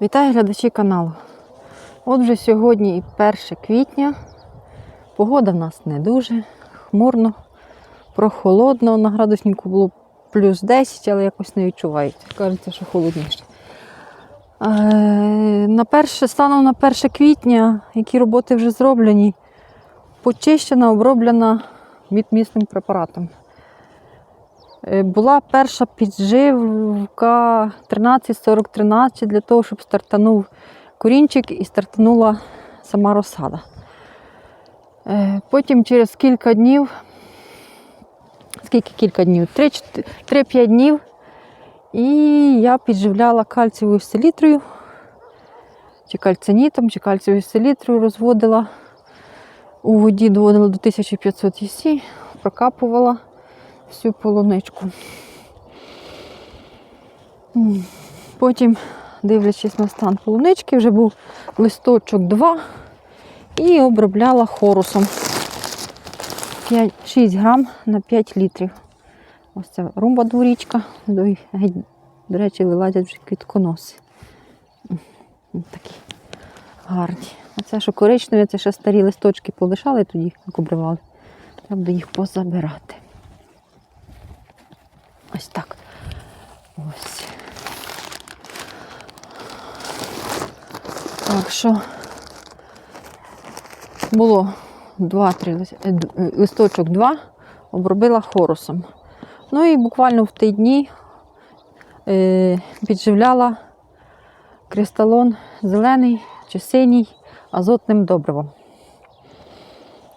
Вітаю глядачі каналу. От вже сьогодні і 1 квітня. Погода в нас не дуже хмурно, прохолодно. На градуснику було плюс 10, але якось не відчувається. Кажеться, що холодніше. Е, На перше, станом на 1 квітня, які роботи вже зроблені, почищена, оброблена мідмісним препаратом. Е, Була перша підживка 13-40-13 для того, щоб стартанув корінчик і стартанула сама розсада. Е, Потім через кілька днів, скільки кілька днів? 3-5 днів, і я підживляла кальцієвою селітрою, чи кальцинітом, чи кальцієвою селітрою розводила. У воді доводила до 1500 ЄСі, прокапувала всю полуничку. Потім, дивлячись на стан полунички, вже був листочок 2 і обробляла хорусом 5, 6 грам на 5 літрів. Ось це румба дворічка, до, до речі, вилазять вже квітконоси. Такі гарні. А це, що коричневі, це ще старі листочки полишали тоді, обривали. Треба їх позабирати. Ось так. Ось. Так що було 2-3 лис- е, е, листочок 2, обробила хорусом. Ну і буквально в ті дні е, підживляла кристалон зелений чи синій азотним добривом.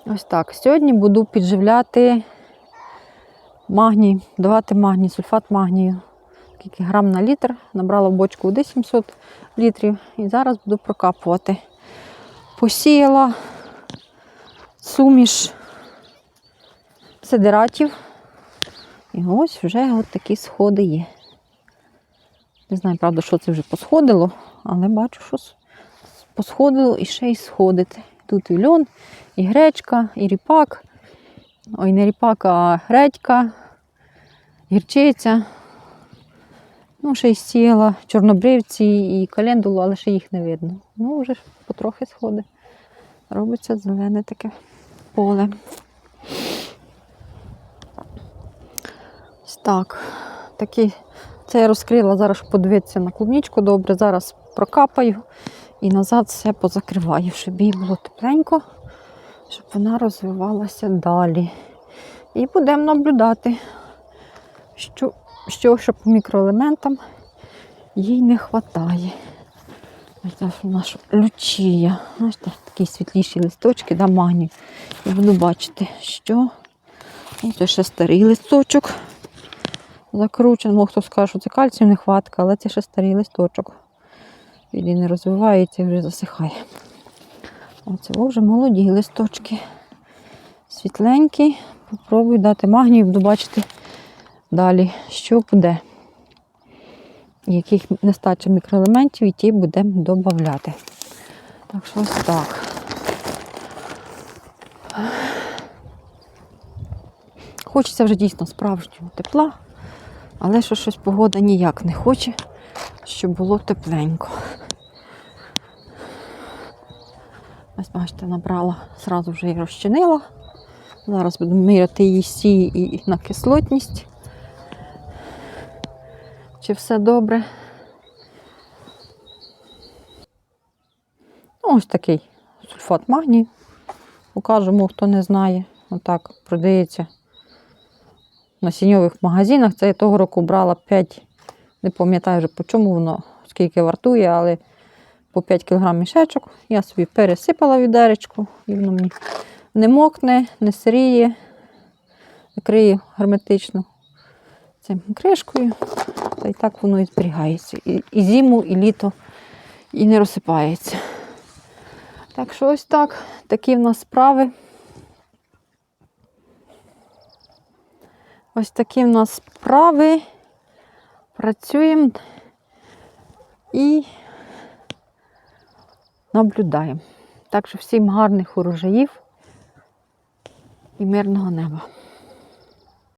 Ось так. Сьогодні буду підживляти магній, давати магній, сульфат магнію. Скільки грам на літр. Набрала в бочку води 700 літрів і зараз буду прокапувати. Посіяла суміш сидератів. І ось вже от такі сходи є. Не знаю, правда, що це вже посходило, але бачу, що посходило і ще й сходити. Тут і льон, і гречка, і ріпак. Ой, не ріпак, а гредька, гірчиця. Ну, ще й сіяла чорнобривці і календулу, але ще їх не видно. Ну, вже ж потрохи сходи. Робиться зелене таке поле. Ось так. Такі, це я розкрила зараз, подивитися на клубнічку добре. Зараз прокапаю і назад все позакриваю, щоб їй було тепленько, щоб вона розвивалася далі. І будемо наблюдати, що, що ще по мікроелементам їй не вистачає. Це нас лючія. Бачите, такі світліші листочки, да, магнію. І буду бачити, що. Ось ще старий листочок закручений. Мог хто скаже, що це кальцію нехватка, але це ще старий листочок. Він не розвивається і вже засихає. Оце вже молоді листочки. Світленькі. Попробую дати магнію, буду бачити далі, що буде. Яких нестача мікроелементів, і ті будемо додати. Так що ось так. Хочеться вже дійсно справжнього тепла, але що щось погода ніяк не хоче, щоб було тепленько. Ось, бачите, набрала, зразу вже її розчинила. Зараз буду міряти її сі і на кислотність. Чи все добре? Ну, Ось такий сульфат магнію. Покажемо, хто не знає. Отак продається в насінньових магазинах. Це я того року брала 5, не пам'ятаю вже по чому воно, скільки вартує, але по 5 кг мішечок. Я собі пересипала відеречку, і воно мені не мокне, не сиріє, накрию герметично цим кришкою. Та і так воно і зберігається. І, і зиму, і літо, і не розсипається. Так що ось так, такі в нас справи. Ось такі в нас справи. Працюємо і наблюдаємо. Так що всім гарних урожаїв і мирного неба.